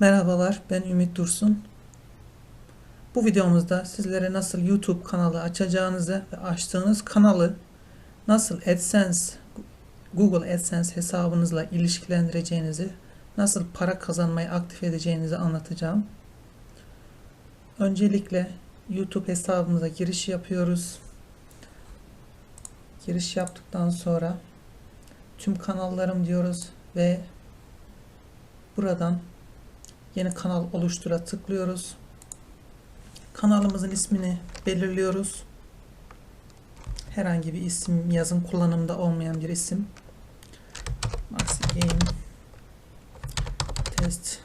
Merhabalar, ben Ümit Dursun. Bu videomuzda sizlere nasıl YouTube kanalı açacağınızı ve açtığınız kanalı nasıl AdSense, Google AdSense hesabınızla ilişkilendireceğinizi, nasıl para kazanmayı aktif edeceğinizi anlatacağım. Öncelikle YouTube hesabımıza giriş yapıyoruz. Giriş yaptıktan sonra tüm kanallarım diyoruz ve buradan yeni kanal oluştura tıklıyoruz. Kanalımızın ismini belirliyoruz. Herhangi bir isim yazın kullanımda olmayan bir isim. Maxi Test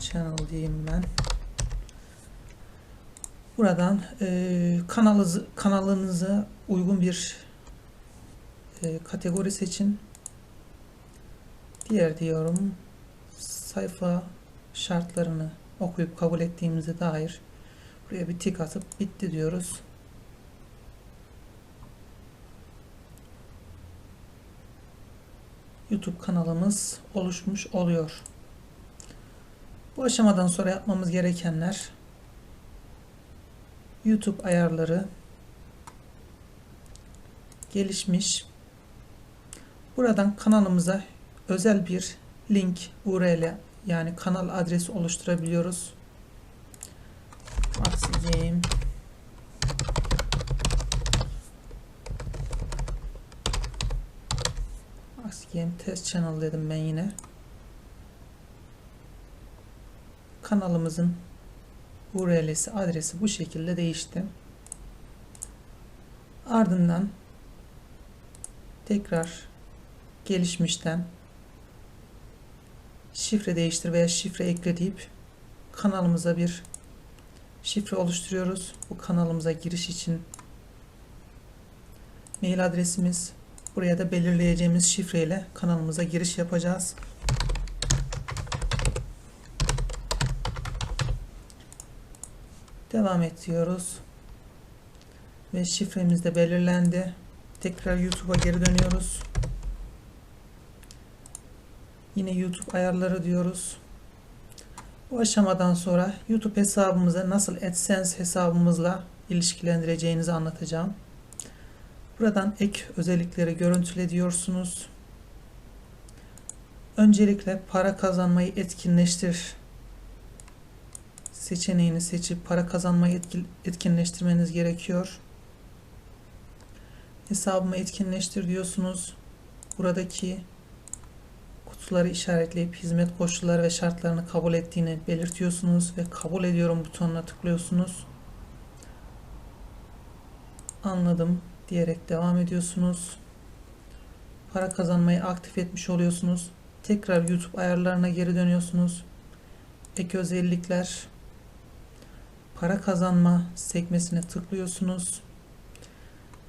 Channel diyeyim ben. Buradan e, kanalınızı, kanalınıza uygun bir e, kategori seçin. Diğer diyorum sayfa şartlarını okuyup kabul ettiğimize dair buraya bir tik atıp bitti diyoruz. YouTube kanalımız oluşmuş oluyor. Bu aşamadan sonra yapmamız gerekenler YouTube ayarları gelişmiş. Buradan kanalımıza özel bir link URL yani kanal adresi oluşturabiliyoruz. Maxi Game Test Channel dedim ben yine. Kanalımızın URL'si adresi bu şekilde değişti. Ardından tekrar gelişmişten şifre değiştir veya şifre ekle deyip kanalımıza bir şifre oluşturuyoruz. Bu kanalımıza giriş için mail adresimiz buraya da belirleyeceğimiz şifreyle kanalımıza giriş yapacağız. Devam et diyoruz. Ve şifremiz de belirlendi. Tekrar YouTube'a geri dönüyoruz. Yine YouTube ayarları diyoruz. Bu aşamadan sonra YouTube hesabımıza nasıl AdSense hesabımızla ilişkilendireceğinizi anlatacağım. Buradan ek özellikleri görüntüle diyorsunuz. Öncelikle para kazanmayı etkinleştir seçeneğini seçip para kazanmayı etkinleştirmeniz gerekiyor. Hesabımı etkinleştir diyorsunuz. Buradaki kutuları işaretleyip hizmet koşulları ve şartlarını kabul ettiğini belirtiyorsunuz ve kabul ediyorum butonuna tıklıyorsunuz. Anladım diyerek devam ediyorsunuz. Para kazanmayı aktif etmiş oluyorsunuz. Tekrar YouTube ayarlarına geri dönüyorsunuz. Ek özellikler para kazanma sekmesine tıklıyorsunuz.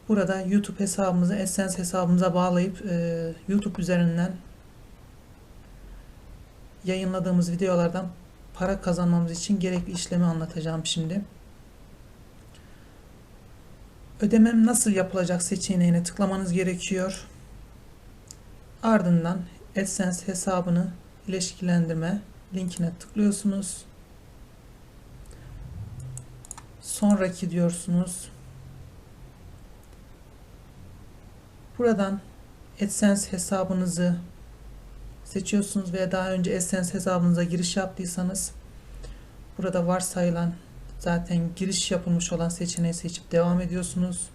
Burada YouTube hesabımızı AdSense hesabımıza bağlayıp e, YouTube üzerinden yayınladığımız videolardan para kazanmamız için gerekli işlemi anlatacağım şimdi. Ödemem nasıl yapılacak seçeneğine tıklamanız gerekiyor. Ardından AdSense hesabını ilişkilendirme linkine tıklıyorsunuz. Sonraki diyorsunuz. Buradan AdSense hesabınızı seçiyorsunuz veya daha önce AdSense hesabınıza giriş yaptıysanız burada varsayılan zaten giriş yapılmış olan seçeneği seçip devam ediyorsunuz.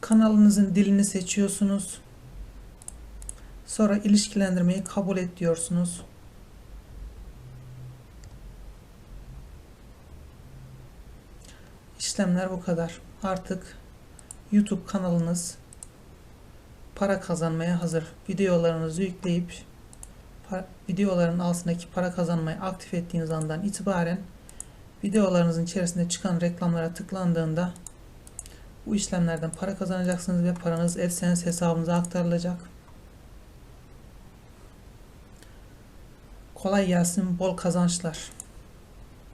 Kanalınızın dilini seçiyorsunuz. Sonra ilişkilendirmeyi kabul et diyorsunuz. İşlemler bu kadar. Artık YouTube kanalınız para kazanmaya hazır. Videolarınızı yükleyip videoların altındaki para kazanmayı aktif ettiğiniz andan itibaren videolarınızın içerisinde çıkan reklamlara tıklandığında bu işlemlerden para kazanacaksınız ve paranız AdSense hesabınıza aktarılacak. Kolay gelsin, bol kazançlar.